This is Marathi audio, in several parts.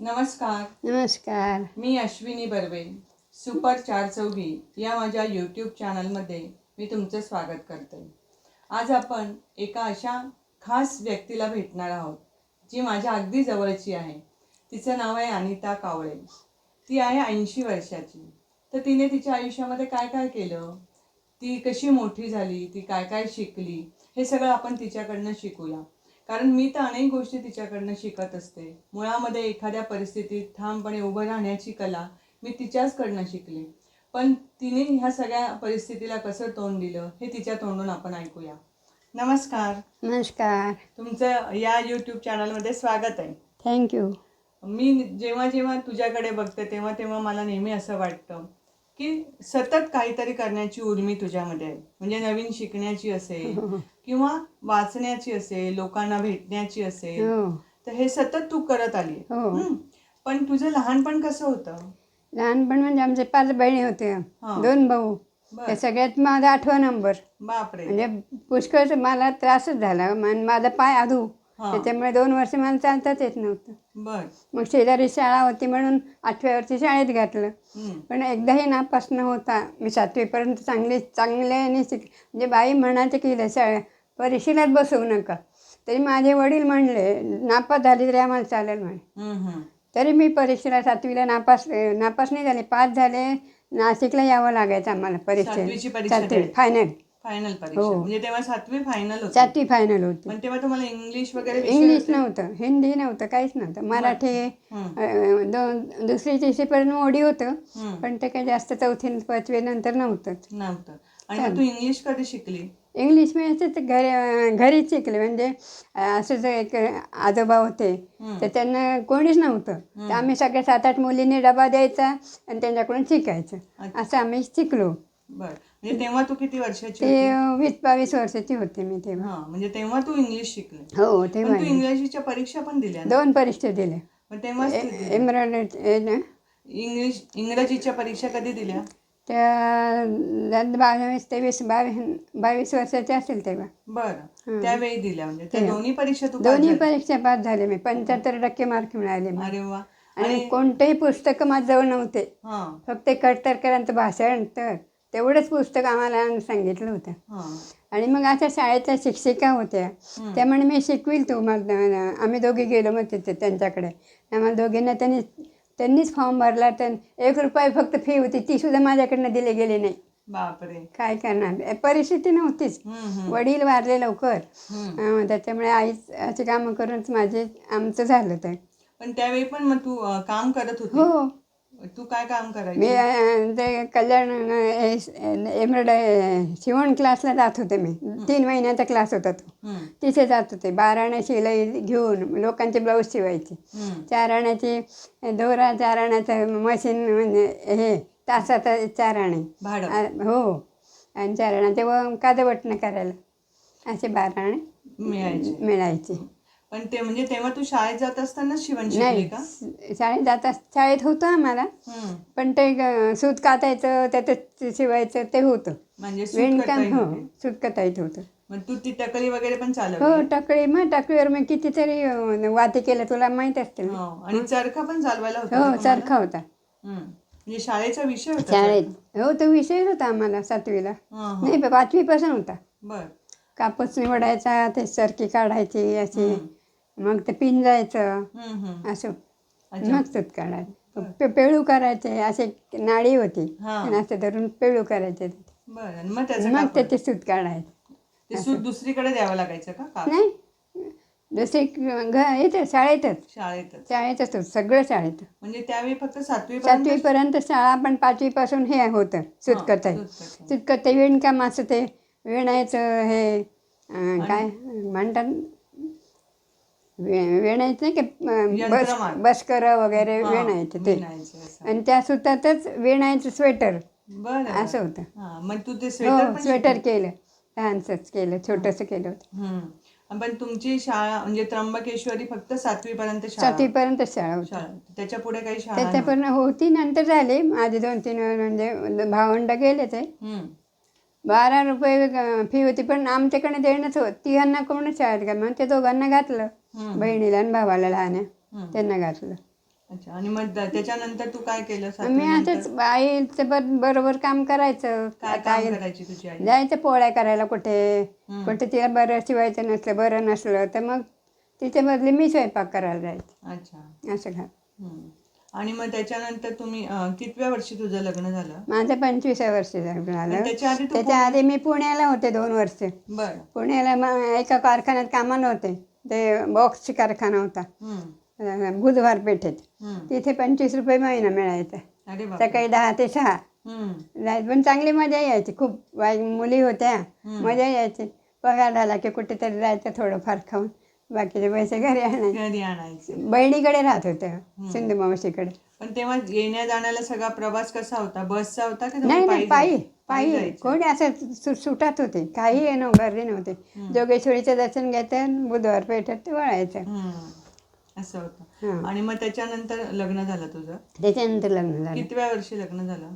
नमस्कार. नमस्कार. मी अश्विनी बर्वे सुपर चार चौघी या माझ्या यूट्यूब चॅनलमध्ये मी तुमचं स्वागत करते. आज आपण एका अशा खास व्यक्तीला भेटणार आहोत जी माझ्या अगदी जवळची आहे. तिचं नाव आहे अनिता कावळे. ती आहे ऐंशी वर्षाची. तर तिने तिच्या आयुष्यामध्ये काय काय केलं? ती कशी मोठी झाली? ती काय काय शिकली? हे सगळं आपण तिच्याकडनं शिकूया. कारण मी तर अनेक गोष्टी तिच्याकडनं शिकत असते. मुळामध्ये एखाद्या परिस्थितीत ठामपणे उभं राहण्याची कला मी तिच्याचकडनं शिकले. पण तिने ह्या सगळ्या परिस्थितीला कसं तोंड दिलं हे तिच्या तोंडून आपण ऐकूया. नमस्कार. नमस्कार. तुमचं या यूट्यूब चॅनलमध्ये स्वागत आहे. थँक्यू मी जेव्हा जेव्हा तुझ्याकडे बघते तेव्हा तेव्हा मला नेहमी असं वाटतं की सतत काहीतरी करण्याची उर्मी तुझ्यामध्ये आहे. म्हणजे नवीन शिकण्याची असेल किंवा वाचण्याची असेल लोकांना भेटण्याची असेल हो. तर हे सतत तू करत आली. हो. पण तुझं लहानपण कसं होतं? लहानपण म्हणजे आमचे पाच बहिणी होत्या. हा. दोन भाऊ. त्या सगळ्यात माझा आठवा नंबर. बापरे. म्हणजे पुष्कळ मला त्रासच झाला. माझा पाय आधू. त्याच्यामुळे दोन वर्ष मला चालताच येत नव्हतं. बर. मग शेजारी शाळा होती म्हणून आठव्या वर्षी शाळेत घातलं. पण एकदाही नापास न होता. मी सातवीपर्यंत चांगली चांगल्याने शिक म्हणजे बाई म्हणायचं की शाळा परीक्षेलाच बसवू नका. तरी माझे वडील म्हणले नापास झाली तरी आम्हाला चालेल म्हणे. तरी मी परीक्षेला सातवीला नापास नापास नाही झाले. पास झाले. नाशिकला यावं लागायचं आम्हाला सातवीची परीक्षेत परीक्षा सातवी. फायनल फायनल परीक्षा. हो. म्हणजे तेव्हा सातवी फायनल होती. सातवी फायनल होती. पण तेव्हा तुम्हाला इंग्लिश वगैरे विषय इंग्लिश होते? नव्हतं. हिंदी नव्हतं काहीच नव्हतं. मराठी हम्म. अं, दोन दुसरी तिसरीपर्यंत ओढी होतं. हम्म. पण ते काही जास्त चौथी पाचवी नंतर नव्हतंच नव्हतं. आणि मग तू इंग्लिश कधी शिकली? इंग्लिश मी असंच घरी घरीच शिकले. म्हणजे अं, असंच एक आजोबा होते. तर त्यांना कोणीच नव्हतं. तर आम्ही सगळ्या सात आठ मुलींनी डबा द्यायचा आणि त्यांच्याकडून शिकायचं. असं आम्ही शिकलो. बर. म्हणजे तेव्हा तू किती वर्षाची ते होती? अं, वीस बावीस वर्षाची होते मी तेव्हा. हा म्हणजे तेव्हा तू इंग्लिश शिकले. हो पण तेव्हा तू इंग्रजीच्या परीक्षा पण दिल्या ना? दोन परीक्षा दिल्या. तेव्हा एम्ब्रॉयडरी इंग्लिश इंग्रजीच्या परीक्षा कधी दिल्या? त्या बावीस तेवीस बावीस बावीस वर्षाचे असेल तेव्हा. बर. त्यावेळी दिल्या म्हणजे? त्या दोन्ही परीक्षा तू दोन्ही झाली? परीक्षा पास झाले मी. पंच्याहत्तर टक्के मार्क मिळाले मला. अरे वा. आणि कोणतेही पुस्तक माझ्याजवळ नव्हते. हा. फक्त कडतरकरांचं भाषण तर तेवढंच पुस्तक आम्हाला सांगितलं होतं. आणि मग अशा शाळेच्या शिक्षिका होत्या. त्यामुळे मी शिकविल तू मग आम्ही दोघी गेलो मग तिथे त्यांच्याकडे. आम्हाला दोघींना त्यांनी त्यांनीच फॉर्म भरला. तर एक रुपये फक्त फी होती. ती सुद्धा माझ्याकडनं दिली गेली नाही. बापरे. काय करणार? परिस्थिती नव्हतीच. वडील वारले लवकर. त्याच्यामुळे आईच अशी कामं करूनच माझे आमचं झालं तर पण त्यावेळी पण मग तू काम करत होती? हो. तू काय काम मी करायची अं, ते कल्याण एम्ब्रॉयडरी शिवण क्लासला जात होते मी. तीन महिन्याचा क्लास होता तो. हम्म, तिथे जात होते. बारा आण्या शिलाई घेऊन लोकांचे ब्लाऊज शिवायचे. हम्म. चार आण्याची दोरा चार आण्याचं मशीन म्हणजे हे तासात चार आणे भाडं. आ- हो. आणि चार आणे तेव्हा कादवटणं करायला. असे बारा आणे मिळायची. मिळायचे. पण ते म्हणजे तेव्हा तू शाळेत जात असताना शिवण शिकली नाही का? शाळेत जाता शाळेत होतं आम्हाला. हम्म. पण ते ग- सूत कातायचं त्याचं शिवायचं ते होतं. म्हणजे सूत विणकाम हो होती. सूत कताईत होतं. मग तू ती टकली वगैरे पण हो चालवली टकळी. मग टकळीवर मी कितीतरी अं, वाती केलं तुला माहीत असतील. हो आणि चरखा पण चालवायला होता का हो तुम्हाला? चरखा होता. हम्म. म्हणजे शाळेचा विषय होता शाळेत. हो तो विषय होता आम्हाला सातवीला. नाही प- पाचवीपासून होता. बर. कापूस निवडायचा ते सरकी काढायची अशी. मग ते पिंजायचं. असं. मग सूत काढायचं. पे- पेळू करायचे असे नाडी होती. हा. आणि असं धरून पेळू करायचे बर मग त्याचं मग कापड? त्याचे सूत काढायचे. ते सूत दुसरीकडे द्यावं लागायचं का का नाही. दुसरी घ इथे शाळेतच. शाळेतच. शाळेतच सगळं शाळेत. म्हणजे त्यावेळी फक्त सातवी सातवीपर्यंत शाळा पण पाचवीपासून हे होतं सुतकताई सुतकताई विणकाम असं ते विणायचं हे अं, काय म्हणतात? वे- विणायचं नाही का? बस यंत्रमाग. बसकर वगैरे विणायचं ते आणि त्या सुतातच विणायचं स्वेटर. बर. असं होतं. हा मग तू ते स्वेटर हो पण स्वेटर केलं. लहानसंच केलं छोटंसं केलं होतं. हम्म. पण तुमची शाळा म्हणजे त्र्यंबकेश्वरी फक्त सातवी पर्यंत शाळा? सातवीपर्यंत शाळा होती. शाळा. त्याच्या पुढे काही शाळा नव्हती. त्याच्यापर्यंत होती नंतर झाली. माझे दोन तीन म्हणजे भावंड गेले ते. हम्म. बारा रुपये फी होती पण आमच्याकडे देणंच होत. तिघांना कोणच शाळेत घाल मग ते दोघांना घातलं. बहिणीला आणि भावाला लहान हम्म. त्यांना घातलं. अच्छा आणि मग त्याच्यानंतर तू काय केलं मी? असंच आईचं बर बरोबर काम करायचं. काय आता काम आई करायची तुझी आई? जायचं पोळ्या करायला कुठे. कुठे तिला बरं शिवायचं नसलं बरं नसलं तर मग तिच्या बदली मी स्वयंपाक करायला जायचं. अच्छा. असं घा हम्म. आणि मग त्याच्यानंतर तुम्ही अं, कितव्या वर्षी तुझं लग्न झालं? माझं पंचवीसा वर्ष झालं. आणि त्याच्या आधी तू त्याच्या आधी मी पुण्याला होते दोन वर्ष. बर. पुण्याला मग एका कारखान्यात कामाला होते. ते बॉक्सची कारखाना होता. अं, बुधवार पेठेत. तिथे पंचवीस रुपये महिना मिळायचा. अरे बाप सकाळी दहा ते सहा. जायचं पण चांगली मजा यायची. खूप वाई मुली होत्या. मजा यायची. पगार झाला की कुठेतरी जायचं थोडंफार खाऊन. बाकीचे पैसे घरी आणायचे. घरी आणायचे. बहिणीकडे राहत होत्या सिंधू मावशीकडे. पण तेव्हा येण्या जाण्याला सगळा प्रवास कसा होता? बसचा होता की नाही नाही पायी? पायी? कोणी असं सु- सुटात होते. काही येणं गर्दी नव्हते. जोगेश्वरीचं दर्शन घ्यायचं बुधवार पेठेत ते वळायचं. हम्म. असं होतं. हां आणि मग त्याच्यानंतर लग्न झालं तुझं? त्याच्यानंतर लग्न झालं. कितव्या वर्षी लग्न झालं?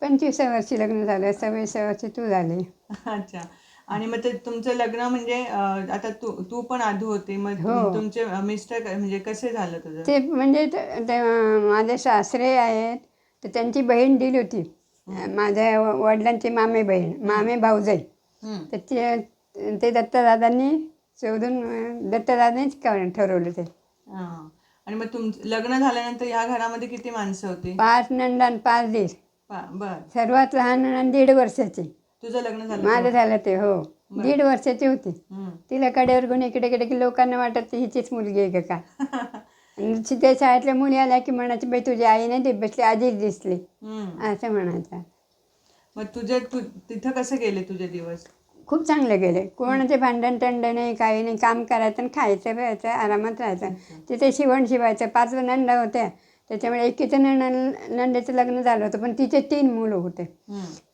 पंचवीसा वर्षी लग्न झालं. सव्वीसा वर्षी तू झाली. अच्छा. आणि मग ते तुमचं लग्न म्हणजे अं, आता तू तू पण आधू होते मग हो. तुमचे मिस्टर म्हणजे कसे झालं तुझं? ते म्हणजे त- ते माझे सासरे आहेत तर त्यांची बहीण दिली होती. माझ्या व- वडिलांची मामे बहीण मामे भाऊजाई. हम्म. तर ते ते दत्तदादांनी शोधून अं, दत्तदादांनीच ठरवलं ते. हां. आणि मग तुम लग्न झाल्यानंतर ह्या घरामध्ये किती माणसं होती? पाच नंदन पाच दीर. पा- बर. सर्वात लहान नंद दीड वर्षाची. तुझं लग्न झालं माझं झालं ते हो. दीड वर्षाची होती. तिला कडेवर घेऊन इकडे इकडे की लोकांना वाटत हिचीच मुलगी आहे का काय त्या शाळेतल्या मुली आल्या की म्हणायची बाई तुझी आई नाही दिसली बसली आजीच दिसली. असं म्हणायचं. मग तुझे तू तिथं कसे गेले तुझे दिवस? खूप चांगले गेले. कोणाचे भांडण टंड नाही काही नाही. काम करायचं आणि खायचं प्यायचं आरामात राहायचं. तिथे शिवण शिवायचं. पाच नंदा होत्या. त्याच्यामुळे एकीचं नंद नंदेचं लग्न झालं होतं पण तिचे तीन मुलं होते.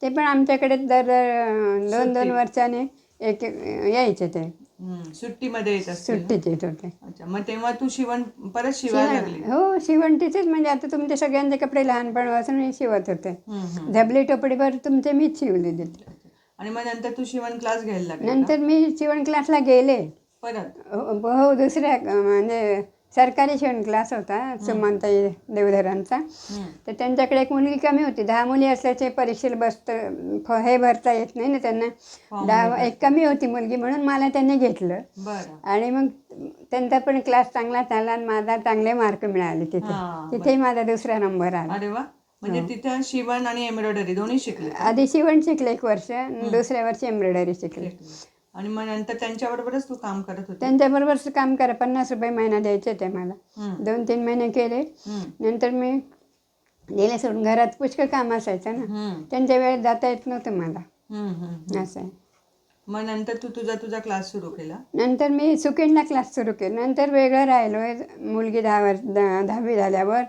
ते पण आमच्याकडे दर दोन दोन वर्षाने एक यायचे ते. सुट्टीमध्ये? सुट्टीचे होते अच्छा मग तेव्हा तू शिवण परत शिवायला लागली हो शिवण तिथेच म्हणजे आता तुमचे सगळ्यांचे कपडे लहानपणापासून मी शिवत होते. झबली टोपडीभर तुमचे मीच शिवले देते आणि मग नंतर तू शिवण क्लास घ्यायला लागली? नंतर मी शिवण क्लासला गेले परत हो हो, दुसऱ्या म्हणजे सरकारी शिवण क्लास होता सुमनताई देवधरांचा. तर त्यांच्याकडे एक मुलगी कमी होती दहा मुली असल्याचे परीक्षेला बसतं हे भरता येत नाही ना त्यांना. Form दहा एक कमी होती मुलगी म्हणून मला त्यांनी घेतलं. बरं. आणि मग त्यांचा पण क्लास चांगला झाला आणि माझा चांगले मार्क मिळाले तिथे. हां, तिथेही माझा दुसरा नंबर आला. म्हणजे तिथं शिवण आणि एम्ब्रॉयडरी दोन्ही शिकले. आधी शिवण शिकले एक वर्ष दुसऱ्या वर्षी एम्ब्रॉयडरी शिकले. आणि मग नंतर त्यांच्याबरोबरच तू काम करत होते. त्यांच्याबरोबर काम करा. पन्नास रुपये महिना द्यायचे ते मला. हम्म. दोन तीन महिने केले. हम्म. नंतर मी गेले सोडून घरात पुष्कळ काम असायचं ना. हम्म. त्यांच्या वेळेत जाता येत नव्हतं मला. हम्म, हम्म. असं आहे. मग नंतर तू तुझा तुझा क्लास सुरू केला? नंतर मी सुकेंडला क्लास सुरू केला. नंतर वेगळं राहिलो. मुलगी दहा वर्ष दहावी झाल्यावर.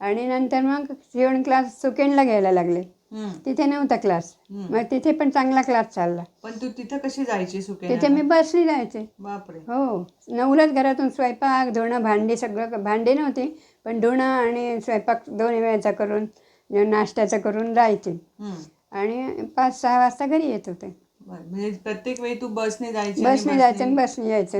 आणि नंतर मग शिवण क्लास सुकेंडला घ्यायला लागले. तिथे नव्हता क्लास. मग तिथे पण चांगला क्लास चालला. पण तू तिथं कशी जायची सुके तिथे मी बसने जायचे. बापरे. हो. नऊलाच घरातून स्वयंपाक धुणं भांडी सगळं भांडी नव्हती पण धुणं आणि स्वयंपाक दोन्ही वेळेचा करून नाश्त्याचं करून जायचे हम्म. आणि पाच सहा वाजता घरी येत होते. म्हणजे प्रत्येक वेळी तू बसने जायची बसने जायचं आणि बसने यायचं.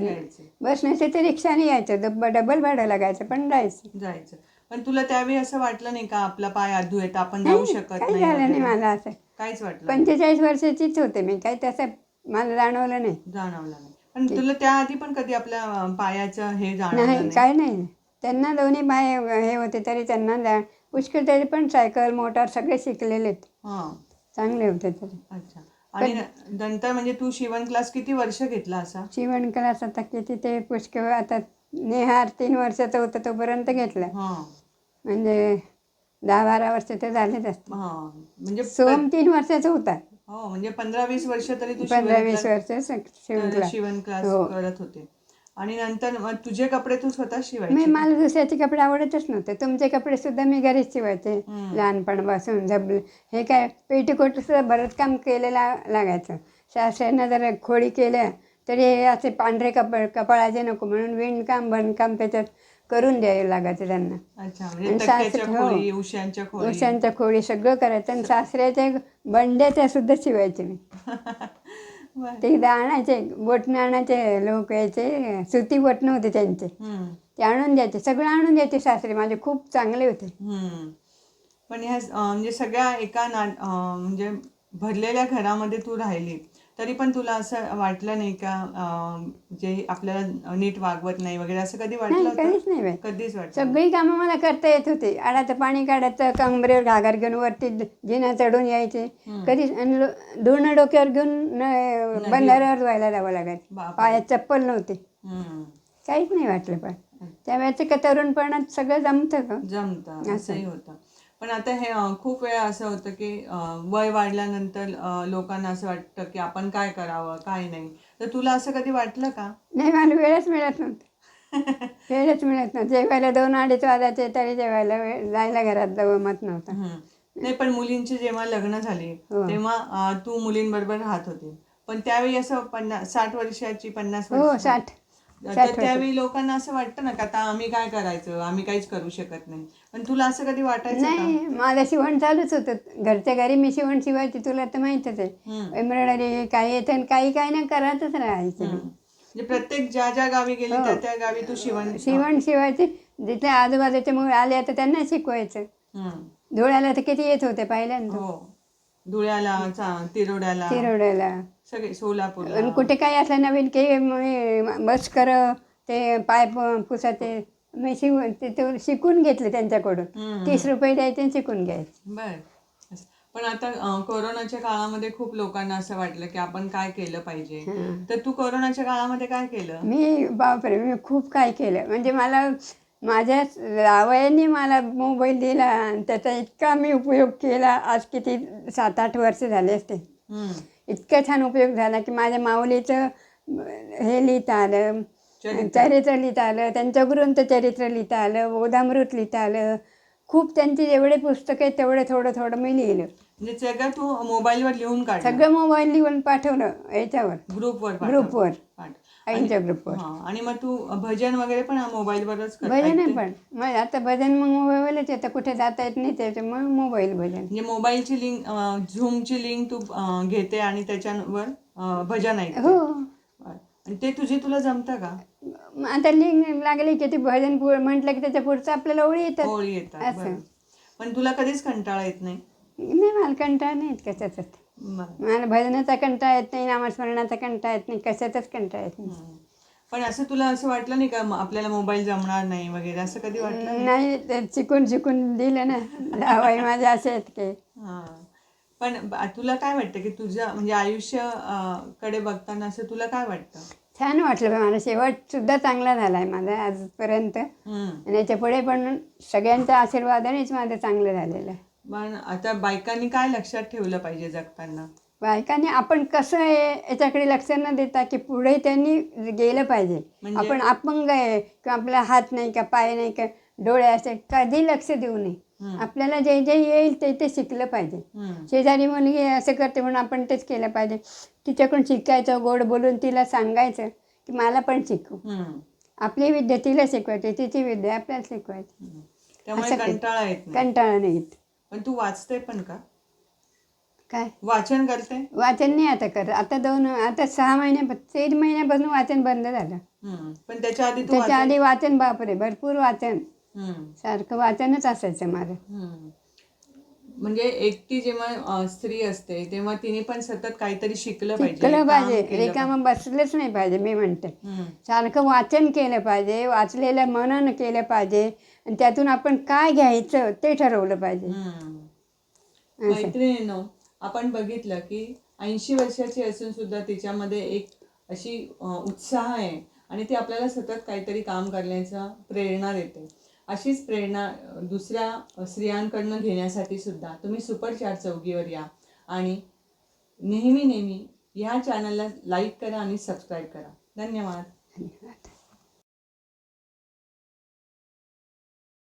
बसने ते रिक्षाने यायचं. डब डबल भाडं लागायचं पण जायचं. जायचं. पण तुला त्यावेळी असं वाटलं नाही का आपला पाय आधू येत आपण जाऊ शकत काही नाही झालं नाही वगैरे? मला असं. काहीच वाटलं पंचेचाळीस वर्षाचीच होते मी काही तसं मला जाणवलं नाही. जाणवलं नाही. पण तुला त्याआधी पण कधी आपल्या अं, पायाचं हे जाणवलं नाही नाही? काय नाही. त्यांना दोन्ही बाय हे होते तरी त्यांना जा पुष्कळ तरी पण सायकल मोटार सगळे शिकलेले. हा. चांगले होते तरी. अच्छा. आणि नंतर म्हणजे तू शिवण क्लास किती वर्ष घेतला असा? शिवण क्लास आता किती ते पुष्कळ आता नेहार तीन वर्षाचा होता तोपर्यंत घेतला. हा. म्हणजे दहा बारा वर्ष ते झालेच असते हा म्हणजे सोम तीन वर्षाचा होता. हो म्हणजे पंधरा वीस वर्ष तरी तू पंधरा वीस वर्ष शिवण तर क्लास शिवण क्लास हो. करत होते. आणि नंतर मग तुझे कपडे तू स्वतः मी शिवायचे मला दुसऱ्याचे कपडे आवडतच नव्हते. तुमचे कपडे सुद्धा मी घरीच शिवायचे. लहानपणापासून झबले हे काय पेटीकोट सुद्धा बरंच काम केलेलं लागायचं. सासऱ्यांना जर खोडी केल्या तरी हे असे पांढरे कपड कपाळाचे नको म्हणून विणकाम बनकाम त्याच्यात करून द्यावे लागायचं त्यांना. अच्छा म्हणजे आणि सासरे- हो. खोळी उशांच्या खोळी उशांच्या सगळं करायचं. आणि सासऱ्याच्या बंड्याच्या सुद्धा शिवायचे मी. ते एकदा आणायचे. बोटणं आणायचे लोक यायचे. सुती बोटणं होते त्यांचे. हम्म. ते आणून द्यायचे. सगळं आणून द्यायचे सासरे. माझे खूप चांगले होते. हम्म. पण ह्या अं, म्हणजे सगळ्या एका ना अं, म्हणजे भरलेल्या घरामध्ये तू राहिली. तरी पण तुला असं वाटलं नाही का अं, जे आपल्याला नीट वागवत नाही वगैरे असं कधी वाटलं नाही कधीच होतं नाही बाई. कधीच वाटलं सगळी कामं मला करता येत होती. आडाचं पाणी काढायचं कमरेवर घागर घेऊन वरती जिना चढून यायचे. कधी आणि लो- धुणं डोक्यावर घेऊन न- बंधाऱ्यावर धुवायला जावं बापरे. पायात चप्पल नव्हती. हम्म. काहीच नाही वाटलं पण. त्यावेळेचं का तरुणपणात सगळं जमतं का जमतं. असंही होतं. पण आता हे खूप वेळा असं होतं की वय वाढल्यानंतर लोकांना असं वाटतं की आपण काय करावं काय नाही. तर तुला असं कधी वाटलं का? नाही मला वेळच मिळत नव्हता. वेळच मिळत नव्हतं. जेवायला दोन अडीच वाजायचे तरी जेवायला वेळ जायला घरात जमत नव्हतं. नाही पण मुलींची जेव्हा लग्न झाली हो. तेव्हा तू मुलींबरोबर राहत होती. पण त्यावेळी असं पन्नास साठ वर्षाची पन्नास हो साठ. तर. त्यावेळी लोकांना असं वाटतं ना का आता आम्ही काय करायचं? आम्ही काहीच करू शकत नाही. पण तुला असं कधी वाटायचं नाही माझं शिवण चालूच होतं. घरच्या घरी मी शिवण शिवायची तुला तर माहीतच आहे. एम्ब्रॉयडरी काही येतं काही काही नाही करतच राहायचे. म्हणजे प्रत्येक ज्या ज्या गावी गेली हो. त्या त्या गावी तू शिवण शिवण शिवायचे. जिथे आजूबाजूचे मुलं आले तर त्यांना शिकवायचं. धुळ्याला तर किती येत होते पहिल्यांदा. हो. धुळ्याला तिरोड्याला. तिरोड्याला. सगळे सोलापूरला. आणि कुठे काही असलं नवीन की बस कर ते पाय प- पुसाचे मी शिव ते ते शिकून घेतले त्यांच्याकडून. तीस रुपये द्यायचे आणि शिकून घ्यायचे. बर. असं. पण आता अं, कोरोनाच्या काळामध्ये खूप लोकांना असं वाटलं की आपण काय केलं पाहिजे. तर तू कोरोनाच्या काळामध्ये काय केलं? मी बापरे मी खूप काय केलं. म्हणजे मला माझ्या जावयाने मला मोबाईल दिला आणि त्याचा इतका मी उपयोग केला. आज किती सात आठ वर्ष झाले असते हम्म. इतका छान उपयोग झाला की माझ्या माऊलीचं हे लिहिता आलं चरित्र. लिहिता आलं त्यांच्या ग्रंथ चरित्र लिहिता आलं बोधामृत लिहिता आलं खूप त्यांची जेवढे पुस्तकं आहेत तेवढं थोडं थोडं मी लिहिलं म्हणजे सगळं तू मोबाईलवर लिहून काढ सगळं मोबाईल लिहून पाठवलं याच्यावर ग्रुपवर. ग्रुपवर पाठ. आईच्या ग्रुपवर हा आणि मग तू भजन वगैरे पण मोबाईलवरच कर- भजन आहे ऐकते? पण. मग आता भजन मग मोबाईलच येतं कुठे जाता येत नाही त्याच्यामुळे मोबाईल भजन. म्हणजे मोबाईलची लिंक झूमची लिंक तू अं, घेते आणि त्याच्यावर अं, भजन ऐकते. हो. आणि ते तुझे तुला जमतं का? मग आता लिंक लागली की ते भजन म्हटलं की त्याच्या पुढचं आपल्याला ओळी येतात. ओळी येतात असं. बरं. पण तुला कधीच कंटाळा येत नाही? नाही मला कंटाळा नाही येत कशाचाच. मला भजनाचा कंटाळा येत नाही नामस्मरणाचा कंटाळा येत नाही कशाचाच कंटाळा येत नाही. पण असं तुला असं वाटलं नाही का आपल्याला मोबाईल जमणार नाही वगैरे असं कधी वाटलं नाही? शिकून शिकून दिलं ना माझे असे आहेत की. पण तुला काय वाटतं की तुझं म्हणजे आयुष्यकडे बघताना असं तुला काय वाटतं? छान वाटलं मला शेवट सुद्धा चांगला झाला आहे माझा आजपर्यंत. आणि याच्यापुढे पण सगळ्यांच्या आशीर्वादानेच माझं चांगलं झालेलं आहे. पण आता बायकांनी काय लक्षात ठेवलं पाहिजे जगताना बायकांनी आपण कसं आहे याच्याकडे लक्ष न देता की पुढे त्यांनी गेलं पाहिजे म्हणजे? आपण अपंग आहे किंवा आपला हात नाही का पाय नाही का डोळे असे कधी लक्ष देऊ नये हम्म. आपल्याला जे जे येईल ते ते शिकलं पाहिजे हम्म. शेजारी मुलगी असं करते म्हणून आपण तेच केलं पाहिजे तिच्याकडून शिकायचं गोड बोलून तिला सांगायचं की मला पण शिकू हम्म. आपली विद्या तिला शिकवायची तिची विद्या आपल्याला शिकवायची हम्म. त्यामुळे असं काही. कंटाळा येत नाही कंटाळा नाही येत. पण तू वाचते पण का? काय? वाचन करते? वाचन नाही आता करत. आता दोन आता सहा महिन्या तीन महिन्यापासून वाचन बंद झालं. हम्म. पण त्याच्या आधी तू त्याच्या वाचन. आधी वाचन बापरे भरपूर वाचन. हम्म. सारखं वाचनच असायचं माझं हम्म. म्हणजे एकटी जेव्हा अं, स्त्री असते तेव्हा तिने पण सतत काहीतरी शिकलं पाहिजे शिकलं काम पाहिजे. केलं रिकामं बसलंच नाही पाहिजे मी म्हणते. हम्म. सारखं वाचन केलं पाहिजे वाचलेलं मनन केलं पाहिजे. आणि त्यातून आपण काय घ्यायचं ते ठरवलं पाहिजे. मैत्रिणींनो आपण बघितलं की ऐंशी वर्षाची असून सुद्धा तिच्यामध्ये एक अशी उत्साह आहे आणि ती आपल्याला सतत काहीतरी काम करण्याचा प्रेरणा देते. अशीच प्रेरणा दुसऱ्या स्त्रियांकडनं घेण्यासाठी सुद्धा तुम्ही सुपर चार चौकीवर या आणि नेहमी नेहमी ह्या चॅनलला लाईक करा आणि सबस्क्राईब करा. धन्यवाद. धन्यवाद.